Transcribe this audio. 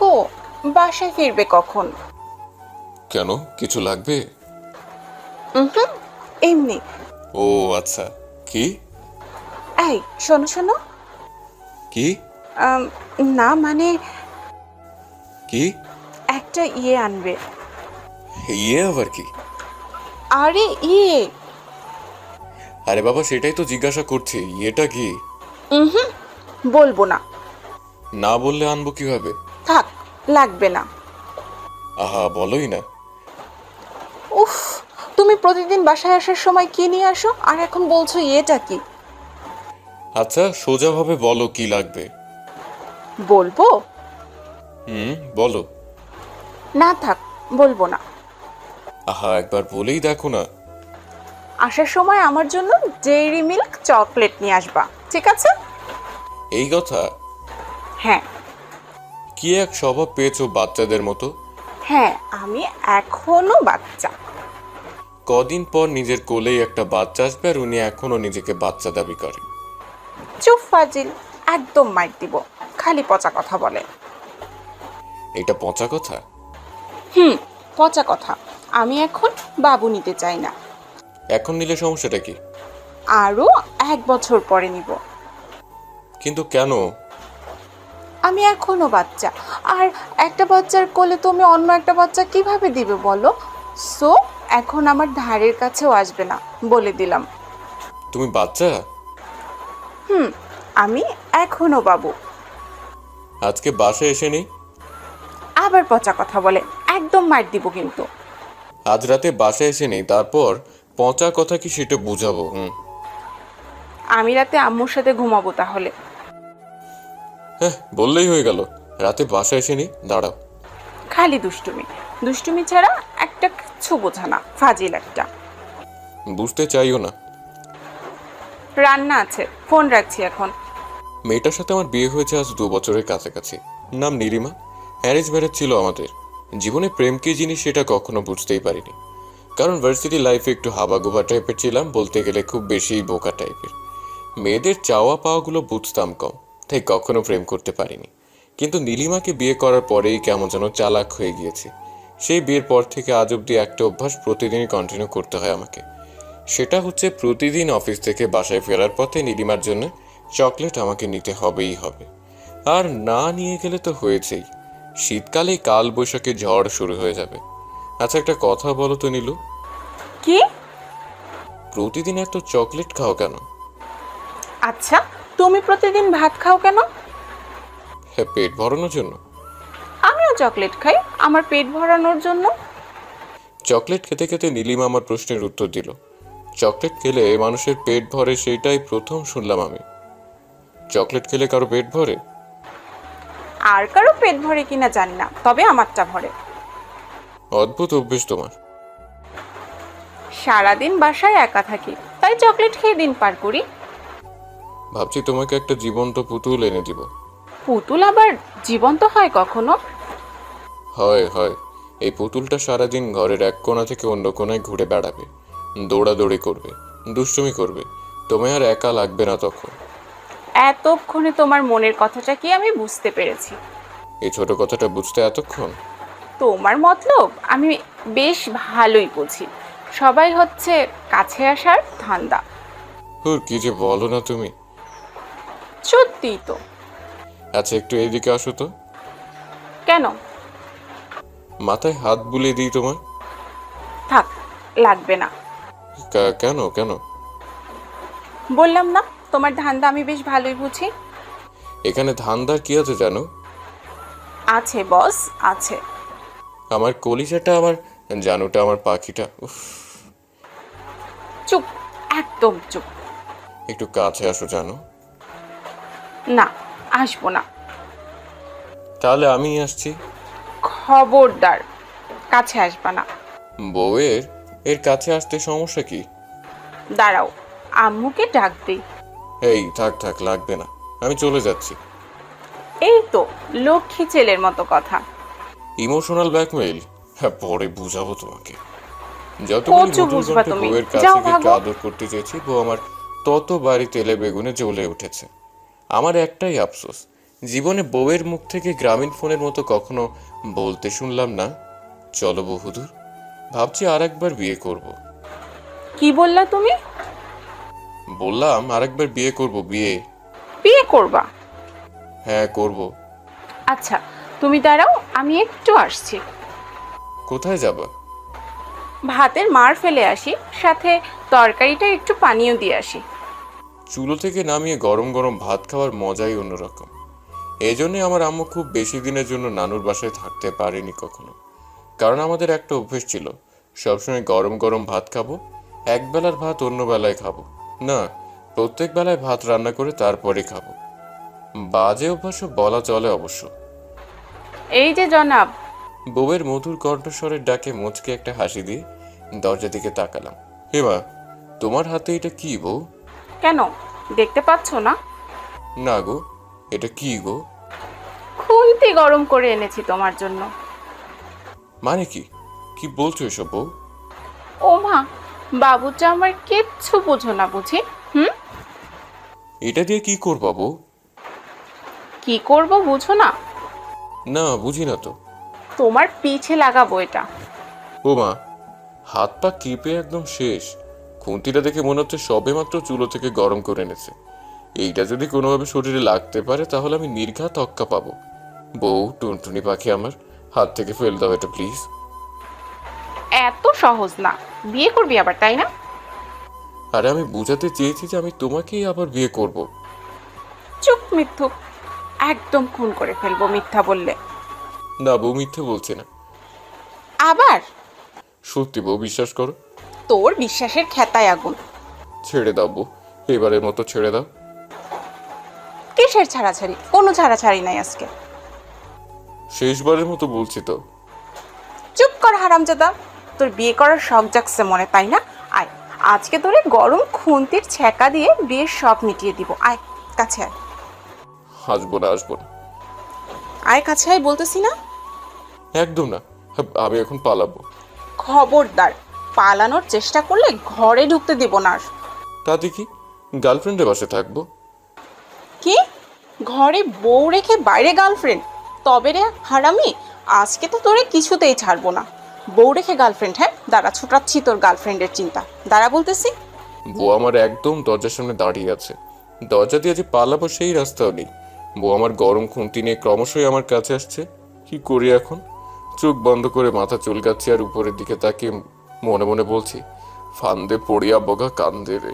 গো বাসায় ফিরবে কখন? কেন? কিছু লাগবে? উহুম, এমনি। ও আচ্ছা। কি? এই শোনো শোনো। কি? আম, না মানে কি? একটা ইয়ে আনবে। ইয়ে আবার কি? আরে ইয়ে। আরে বাবা সেটাই তো জিজ্ঞাসা করছি। ইয়েটা কি? হুম বলব না। না বললে আনব কীভাবে? থাক লাগবে না। আহা বলোই না। উফ তুমি প্রতিদিন বাসায় আসার সময় কি নিয়ে আসো? আর এখন বলছো এটা কি? আচ্ছা সোজাভাবে বলো কি লাগবে। বলব? হুম বলো। না থাক বলব না। আহা একবার বলেই দেখো না। আসার সময় আমার জন্য ডেইরি মিল্ক চকলেট নিয়ে আসবা ঠিক আছে? এই কথা? হ্যাঁ। কি এক স্বভাব পেয়েছ বাচ্চাদের মতো? হ্যাঁ আমি এখনও বাচ্চা। কদিন পর নিজের কোলেই একটা বাচ্চা আসবে আর উনি এখনও নিজেকে বাচ্চা দাবি করে চুপ ফাজিল। একদম মাইক দিব। খালি পচা কথা বলে। এটা পচা কথা? হুম পচা কথা। আমি এখন বাবু নিতে চাই না। এখন নিলে সমস্যাটা কি? আরও এক বছর পরে নিব। কিন্তু কেন? আমি এখনও বাচ্চা। আর একটা বাচ্চার কোলে তুমি অন্য একটা বাচ্চা কীভাবে দিবে বলো? সো এখন আমার ধারের কাছেও আসবে না বলে দিলাম। তুমি বাচ্চা? হুম আমি এখনও বাবু। আজকে বাসে এসে নেই? আবার পচা কথা বলে একদম মার দিব কিন্তু। আজ রাতে বাসে এসে নেই তারপর পচা কথা কি সেটা বুঝাবো হুম। আমি রাতে আম্মুর সাথে ঘুমাবো তাহলে। হ্যাঁ বললেই হয়ে গেল। রাতে বাসায় এসে নেই দাঁড়াও। খালি দুষ্টুমি। দুষ্টুমি ছাড়া একটা কিছু বোঝা না ফাজিল একটা। বুঝতে চাইও না। রান্না আছে ফোন রাখছি এখন। মেয়েটার সাথে আমার বিয়ে হয়েছে আজ দু বছরের কাছাকাছি। নাম নীলিমা। অ্যারেঞ্জ ম্যারেজ ছিল আমাদের। জীবনে প্রেম কি জিনিস সেটা কখনো বুঝতেই পারিনি। কারণ ভার্সিটি লাইফে একটু হাবাগোবা টাইপের ছিলাম বলতে গেলে খুব বেশি বোকা টাইপের মেয়েদের চাওয়া পাওয়াগুলো বুঝতাম কম। তাই কখনো প্রেম করতে পারিনি। কিন্তু নীলিমাকে বিয়ে করার পরেই কেমন যেন চালাক হয়ে গিয়েছে। সেই বিয়ের পর থেকে আজ অব্দি একটা অভ্যাস প্রতিদিনই কন্টিনিউ করতে হয় আমাকে। সেটা হচ্ছে প্রতিদিন অফিস থেকে বাসায় ফেরার পথে নীলিমার জন্য চকলেট আমাকে নিতে হবেই হবে। আর না নিয়ে গেলে তো হয়েছেই। শীতকালে কাল বৈশাখী ঝড় শুরু হয়ে যাবে। আচ্ছা একটা কথা বলো তো নীলু। কি? প্রতিদিন এত চকলেট খাও কেন? আচ্ছা তুমি প্রতিদিন ভাত খাও কেন? হ্যাঁ পেট ভরানোর জন্য। আমিও চকলেট খাই আমার পেট ভরানোর জন্য। চকলেট খেতে খেতে নীলিমা আমার প্রশ্নের উত্তর দিল। চকলেট খেলে মানুষের পেট ভরে সেইটাই প্রথম শুনলাম আমি। চকলেট খেলে কারও পেট ভরে? আর কারও পেট ভরে কিনা জানি না তবে আমারটা ভরে। অদ্ভুত অভ্যেস তোমার। সারাদিন বাসায় একা থাকি তাই চকলেট খেয়ে দিন পার করি। ভাবছি তোমাকে একটা জীবন্ত পুতুল এনে দিব। পুতুল আবার জীবন্ত হয় কখনো? হয় হয়। এই পুতুলটা সারাদিন ঘরের এক কোণা থেকে অন্য কোণায় ঘুরে বেড়াবে। দৌড়াদৌড়ি করবে দুষ্টুমি করবে। তোমায় আর একা লাগবে না তখন। এতক্ষণে তোমার মনের কথাটা কি আমি বুঝতে পেরেছি? এই ছোট কথাটা বুঝতে এতক্ষণ? তোমার মতলব আমি বেশ ভালোই বুঝি। সবাই হচ্ছে কাছে আসার ধান্দা। হুর কি যে বলো না তুমি। সত্যিই তো। আচ্ছা একটু এদিকে আসো তো। কেন? মাথায় হাত বুলিয়ে দিই তোমার থাক লাগবে না। কা- কেন কেন? বললাম না তোমার ধান্দা আমি বেশ ভালোই বুঝি। এখানে ধান্দার কি আছে জানো? আছে বস আছে। আমার কলিজাটা আমার জানুটা আমার পাখিটা উফ, চুপ একদম চুপ। একটু কাছে আসো জানো। না আসব না। তাহলে আমি আসছি। খবরদার কাছে আসবা না। বউয়ের? এর কাছে আসতে সমস্যা কি? দাঁড়াও আম্মুকে ডাক দিই। এই থাক থাক লাগবে না। আমি চলে যাচ্ছি। এই তো লক্ষ্মী ছেলের মতো কথা। Emotional blackmail? হ্যাঁ পরে বুঝাবো তোমাকে। যত কচু বুঝবা তুমি। বউয়ের কাছে যাও একটু ভাগো। আদর করতে চেয়েছি বউ আমার তত বাড়ি তেলে বেগুনে জ্বলে উঠেছে। আমার একটাই আফসোস জীবনে বউয়ের মুখ থেকে গ্রামীণ ফোনের মতো কখনো বলতে শুনলাম না। চলো বহুদূর ভাবছি আর একবার বিয়ে করব। কি বললা তুমি? বললাম আর একবার বিয়ে করব বিয়ে। বিয়ে করবা? হ্যাঁ করব। আচ্ছা তুমি দাঁড়াও আমি একটু আসছি। কোথায় যাবা? ভাতের মার ফেলে আসি সাথে তরকারিটা একটু পানিও দিয়ে আসি। চুলো থেকে নামিয়ে গরম গরম ভাত খাওয়ার মজাই অন্যরকম। এই জন্যে আমার আম্মু খুব বেশি দিনের জন্য নানুর বাসায় থাকতে পারেনি কখনো। কারণ আমাদের একটা অভ্যেস ছিল সবসময় গরম গরম ভাত খাব এক বেলার ভাত অন্য বেলায় খাব। না প্রত্যেক বেলায় ভাত রান্না করে তারপরে খাব। বাজে অভ্যাসও বলা চলে অবশ্য। এই যে জনাব। বউয়ের মধুর কণ্ঠস্বরের ডাকে মুচকে একটা হাসি দিয়ে দরজার দিকে তাকালাম। হেমা তোমার হাতে এটা কি বউ? কেন? দেখতে পাচ্ছ না? না গো এটা কি গো? খুন্তি গরম করে এনেছি তোমার জন্য। মানে কি? কি বলছো এসব বউ? ও মা বাবুটা আমার কিচ্ছু বোঝো না বুঝি হুম? এটা দিয়ে কি করবা বউ? কি করব বুঝো না? না বুঝি না তো। তোমার পিছে লাগাবো এটা। ও মা হাত পা কেঁপে একদম শেষ। খুন্তিটা দেখে মনে হচ্ছে সবে মাত্র চুলো থেকে গরম করে এনেছে। এইটা যদি কোনোভাবে শরীরে লাগতে পারে তাহলে আমি নির্ঘাত অক্কা পাবো। বউ টুনটুনি পাখি আমার হাত থেকে ফেল দাও এটা প্লিজ। এত সহজ না। বিয়ে করবি আবার তাই না? আরে আমি বুঝাতে চেয়েছি যে আমি তোমাকেই আবার বিয়ে করব। চুপ মিথ্যুক একদম খুন করে ফেলব মিথ্যা বললে। না বউ মিথ্যে বলছে না। আবার? সত্যি বউ বিশ্বাস করো তোর বিশ্বাসের খেতায় আগুন। ছেড়ে দাও বউ এবারের মতো ছেড়ে দাও। কিসের ছাড়াছাড়ি? কোনো ছাড়াছাড়ি নাই আজকে। শেষবারের মতো বলছি তো। চুপ কর হারামজাদা। তোর বিয়ে করার শখ জাগছে মনে তাই না? আয় আজকে তোরে গরম খুন্তির ছ্যাঁকা দিয়ে বিয়ের সব মিটিয়ে দিব। আয় কাছে আয়। হাসবো না আসব না। আয় কাছে আয় বলতেছি না? একদম না আমি এখন পালাবো। খবরদার পালানোর চেষ্টা করলে ঘরে ঢুকতে দেব না আর। তাতে কি? গার্লফ্রেন্ডের বাসে থাকব? কি? ঘরে বউ রেখে বাইরে গার্লফ্রেন্ড? তবে রে হারামি আজকে তো তোরে কিছুতেই ছাড়বো না। বউ রেখে গার্লফ্রেন্ড হ্যাঁ? দাঁড়া ছুটাচ্ছি তোর গার্লফ্রেন্ডের চিন্তা। দাঁড়া বলতেছি। বউ আমার একদম দরজার সামনে দাঁড়িয়ে আছে। দরজা দিয়ে যে পালাবো সেই রাস্তাও নেই। বউ আমার গরম খুন্তি নিয়ে ক্রমশই আমার কাছে আসছে। কি করি এখন? চোখ বন্ধ করে মাথা চুলকাচ্ছি আর উপরের দিকে তাকিয়ে মনে মনে বলছি ফান্দে পড়িয়া বগা কান্দে রে।